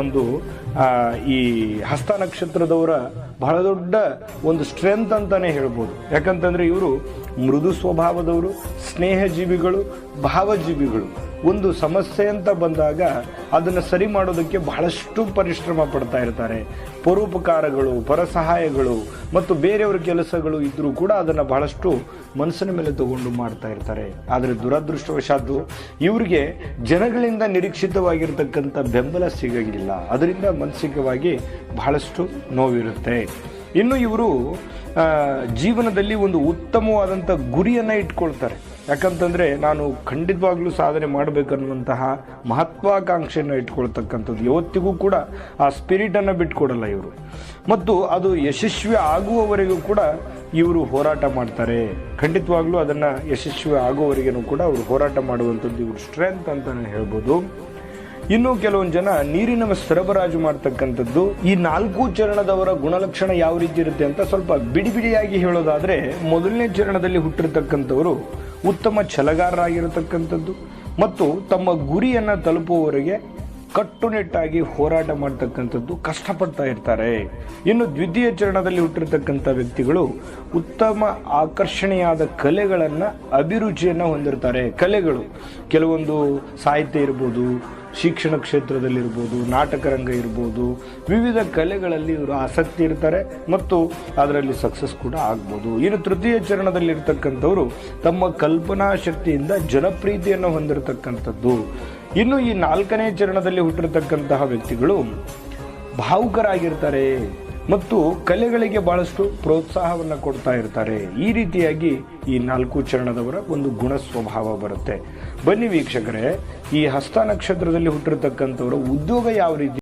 ಒಂದು ಈ ಹಸ್ತ ನಕ್ಷತ್ರದವರ ಬಹಳ ದೊಡ್ಡ ಒಂದು ಸ್ಟ್ರೆಂತ್ ಅಂತಾನೆ ಹೇಳ್ಬೋದು. ಯಾಕಂತಂದ್ರೆ ಇವರು ಮೃದು ಸ್ವಭಾವದವರು, ಸ್ನೇಹಜೀವಿಗಳು, ಭಾವಜೀವಿಗಳು. ಒಂದು ಸಮಸ್ಯೆ ಅಂತ ಬಂದಾಗ ಅದನ್ನು ಸರಿ ಮಾಡೋದಕ್ಕೆ ಬಹಳಷ್ಟು ಪರಿಶ್ರಮ ಪಡ್ತಾ ಇರ್ತಾರೆ. ಪರೋಪಕಾರಗಳು, ಪರಸಹಾಯಗಳು ಮತ್ತು ಬೇರೆಯವರ ಕೆಲಸಗಳು ಇದ್ದರೂ ಕೂಡ ಅದನ್ನು ಬಹಳಷ್ಟು ಮನಸ್ಸಿನ ಮೇಲೆ ತಗೊಂಡು ಮಾಡ್ತಾ ಇರ್ತಾರೆ. ಆದರೆ ದುರದೃಷ್ಟವಶಾದ್ದು ಇವರಿಗೆ ಜನಗಳಿಂದ ನಿರೀಕ್ಷಿತವಾಗಿರ್ತಕ್ಕಂಥ ಬೆಂಬಲ ಸಿಗಂಗಿಲ್ಲ. ಅದರಿಂದ ಮಾನಸಿಕವಾಗಿ ಬಹಳಷ್ಟು ನೋವಿರುತ್ತೆ. ಇನ್ನು ಇವರು ಜೀವನದಲ್ಲಿ ಒಂದು ಉತ್ತಮವಾದಂಥ ಗುರಿಯನ್ನು ಇಟ್ಕೊಳ್ತಾರೆ. ಯಾಕಂತಂದರೆ ನಾನು ಖಂಡಿತವಾಗ್ಲೂ ಸಾಧನೆ ಮಾಡಬೇಕನ್ನುವಂತಹ ಮಹತ್ವಾಕಾಂಕ್ಷೆಯನ್ನು ಇಟ್ಕೊಳ್ತಕ್ಕಂಥದ್ದು. ಯಾವತ್ತಿಗೂ ಕೂಡ ಆ ಸ್ಪಿರಿಟನ್ನು ಬಿಟ್ಕೊಡಲ್ಲ ಇವರು. ಮತ್ತು ಅದು ಯಶಸ್ವಿ ಆಗುವವರೆಗೂ ಕೂಡ ಇವರು ಹೋರಾಟ ಮಾಡ್ತಾರೆ. ಖಂಡಿತವಾಗ್ಲೂ ಅದನ್ನು ಯಶಸ್ವಿ ಆಗುವವರೆಗೂ ಕೂಡ ಅವರು ಹೋರಾಟ ಮಾಡುವಂಥದ್ದು ಇವರು ಸ್ಟ್ರೆಂತ್ ಅಂತಲೇ ಹೇಳ್ಬೋದು. ಇನ್ನು ಕೆಲವೊಂದು ಜನ ನೀರಿನ ಸರಬರಾಜು ಮಾಡ್ತಕ್ಕಂಥದ್ದು ಈ ನಾಲ್ಕು ಚರಣದವರ ಗುಣಲಕ್ಷಣ ಯಾವ ರೀತಿ ಇರುತ್ತೆ ಅಂತ ಸ್ವಲ್ಪ ಬಿಡಿ ಬಿಡಿಯಾಗಿ ಹೇಳೋದಾದ್ರೆ ಮೊದಲನೇ ಚರಣದಲ್ಲಿ ಹುಟ್ಟಿರ್ತಕ್ಕಂಥವರು ಉತ್ತಮ ಛಲಗಾರರಾಗಿರತಕ್ಕಂಥದ್ದು ಮತ್ತು ತಮ್ಮ ಗುರಿಯನ್ನ ತಲುಪುವವರೆಗೆ ಕಟ್ಟುನಿಟ್ಟಾಗಿ ಹೋರಾಟ ಮಾಡ್ತಕ್ಕಂಥದ್ದು ಕಷ್ಟಪಡ್ತಾ ಇರ್ತಾರೆ. ಇನ್ನು ದ್ವಿತೀಯ ಚರಣದಲ್ಲಿ ಹುಟ್ಟಿರ್ತಕ್ಕಂಥ ವ್ಯಕ್ತಿಗಳು ಉತ್ತಮ ಆಕರ್ಷಣೆಯಾದ ಕಲೆಗಳನ್ನು ಅಭಿರುಚಿಯನ್ನು ಹೊಂದಿರ್ತಾರೆ. ಕಲೆಗಳು ಕೆಲವೊಂದು ಸಾಹಿತ್ಯ ಇರ್ಬೋದು ಶಿಕ್ಷಣ ಕ್ಷೇತ್ರದಲ್ಲಿರ್ಬೋದು, ನಾಟಕ ರಂಗ ಇರ್ಬೋದು, ವಿವಿಧ ಕಲೆಗಳಲ್ಲಿ ಇವರು ಆಸಕ್ತಿ ಇರ್ತಾರೆ ಮತ್ತು ಅದರಲ್ಲಿ ಸಕ್ಸಸ್ ಕೂಡ ಆಗ್ಬೋದು. ಇನ್ನು ತೃತೀಯ ಚರಣದಲ್ಲಿರ್ತಕ್ಕಂಥವರು ತಮ್ಮ ಕಲ್ಪನಾ ಶಕ್ತಿಯಿಂದ ಜನಪ್ರೀತಿಯನ್ನು ಹೊಂದಿರತಕ್ಕಂಥದ್ದು. ಇನ್ನು ಈ ನಾಲ್ಕನೇ ಚರಣದಲ್ಲಿ ಹುಟ್ಟಿರ್ತಕ್ಕಂತಹ ವ್ಯಕ್ತಿಗಳು ಭಾವುಕರಾಗಿರ್ತಾರೆ. ಮತ್ತು ಕಲೆಗಳಿಗೆ ಬಹಳಷ್ಟು ಪ್ರೋತ್ಸಾಹವನ್ನು ಕೊಡ್ತಾ ಇರ್ತಾರೆ. ಈ ರೀತಿಯಾಗಿ ಈ ನಾಲ್ಕು ಚರಣದವರ ಒಂದು ಗುಣ ಸ್ವಭಾವ ಬರುತ್ತೆ. ಬನ್ನಿ ವೀಕ್ಷಕರೇ, ಈ ಹಸ್ತ ನಕ್ಷತ್ರದಲ್ಲಿ ಹುಟ್ಟಿರ್ತಕ್ಕಂಥವರ ಉದ್ಯೋಗ ಯಾವ ರೀತಿ